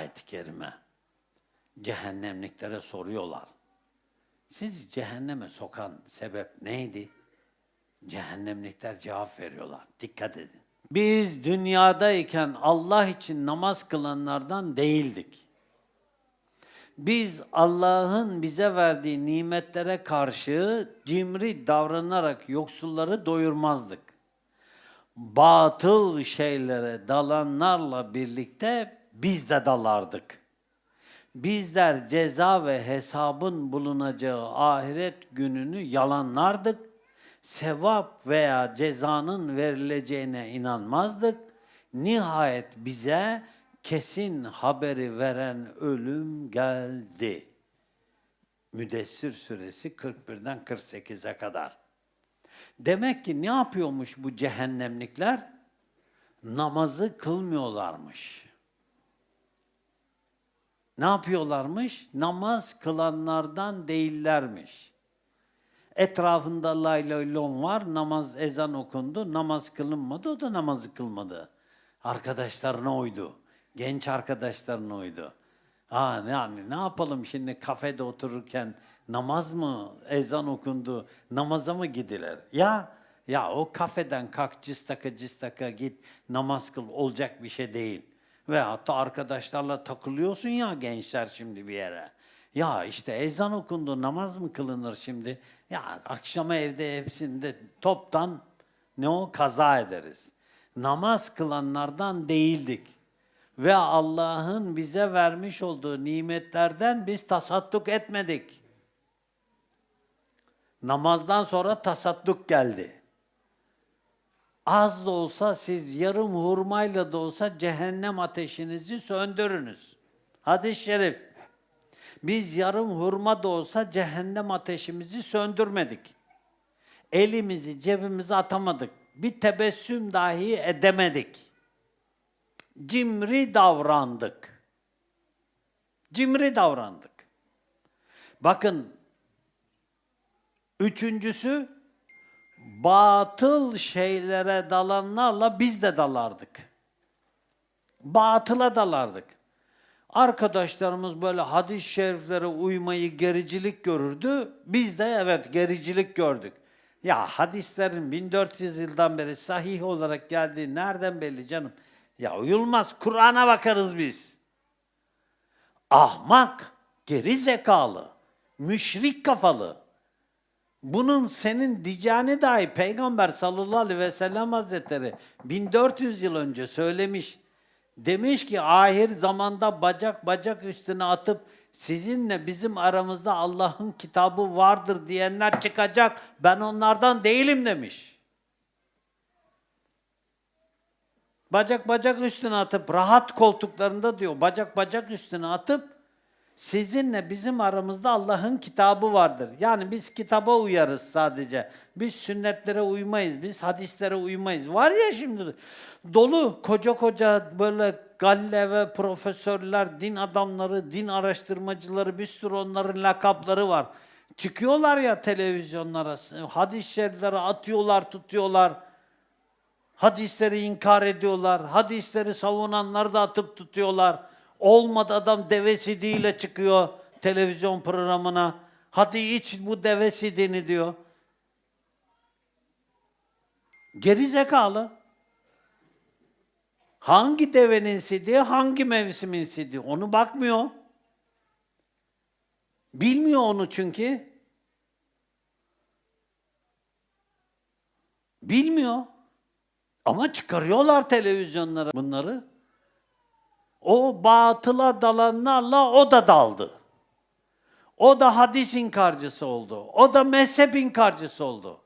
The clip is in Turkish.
ayet-i kerime. Cehennemliklere soruyorlar. Sizi cehenneme sokan sebep neydi? Cehennemlikler cevap veriyorlar. Dikkat edin. Biz dünyadayken Allah için namaz kılanlardan değildik. Biz Allah'ın bize verdiği nimetlere karşı cimri davranarak yoksulları doyurmazdık. Batıl şeylere dalanlarla birlikte biz de dalardık. Bizler ceza ve hesabın bulunacağı ahiret gününü yalanlardık. Sevap veya cezanın verileceğine inanmazdık. Nihayet bize kesin haberi veren ölüm geldi. Müdessir suresi 41'den 48'e kadar. Demek ki ne yapıyormuş bu cehennemlikler? Namazı kılmıyorlarmış. Ne yapıyorlarmış? Namaz kılanlardan değillermiş. Etrafında lay lay lom var, namaz ezan okundu, namaz kılınmadı, o da namazı kılmadı. Arkadaşlarına uydu, genç arkadaşlarına uydu. Ha yani ne yapalım şimdi kafede otururken namaz mı, ezan okundu, namaza mı gidilir? Ya ya o kafeden kalk cistaka cistaka git namaz kıl olacak bir şey değil. Ve hatta arkadaşlarla takılıyorsun ya gençler şimdi bir yere. Ya işte ezan okundu namaz mı kılınır şimdi? Ya akşama evde hepsinde toptan ne o kaza ederiz. Namaz kılanlardan değildik. Ve Allah'ın bize vermiş olduğu nimetlerden biz tasadduk etmedik. Namazdan sonra tasadduk geldi. Az da olsa siz yarım hurmayla da olsa cehennem ateşinizi söndürünüz. Hadis-i şerif. Biz yarım hurma da olsa cehennem ateşimizi söndürmedik. Elimizi cebimize atamadık. Bir tebessüm dahi edemedik. Cimri davrandık. Cimri davrandık. Bakın üçüncüsü batıl şeylere dalanlarla biz de dalardık. Batıla dalardık. Arkadaşlarımız böyle hadis-i şeriflere uymayı gericilik görürdü. Biz de evet gericilik gördük. Ya hadislerin 1400 yıldan beri sahih olarak geldiği nereden belli canım? Ya uyulmaz. Kur'an'a bakarız biz. Ahmak, geri zekalı, müşrik kafalı. Bunun senin diyeceğini dahi Peygamber sallallahu aleyhi ve sellem hazretleri 1400 yıl önce söylemiş. Demiş ki ahir zamanda bacak bacak üstüne atıp sizinle bizim aramızda Allah'ın kitabı vardır diyenler çıkacak. Ben onlardan değilim demiş. Bacak bacak üstüne atıp rahat koltuklarında diyor. Bacak bacak üstüne atıp sizinle bizim aramızda Allah'ın kitabı vardır. Yani biz kitaba uyarız sadece. Biz sünnetlere uymayız, biz hadislere uymayız. Var ya şimdi dolu koca koca böyle galle ve profesörler, din adamları, din araştırmacıları, bir sürü onların lakapları var. Çıkıyorlar ya televizyonlara, hadis-i atıyorlar, tutuyorlar. Hadisleri inkar ediyorlar. Hadisleri savunanları da atıp tutuyorlar. Olmadı adam deve sidiğiyle çıkıyor televizyon programına. Hadi iç bu deve sidiğini diyor. Geri zekalı. Hangi devenin sidiği, hangi mevsimin sidiği onu bakmıyor. Bilmiyor onu çünkü. Bilmiyor. Ama çıkarıyorlar televizyonlara bunları. O batıla dalanlarla o da daldı. O da hadis inkarcısı oldu. O da mezhep inkarcısı oldu.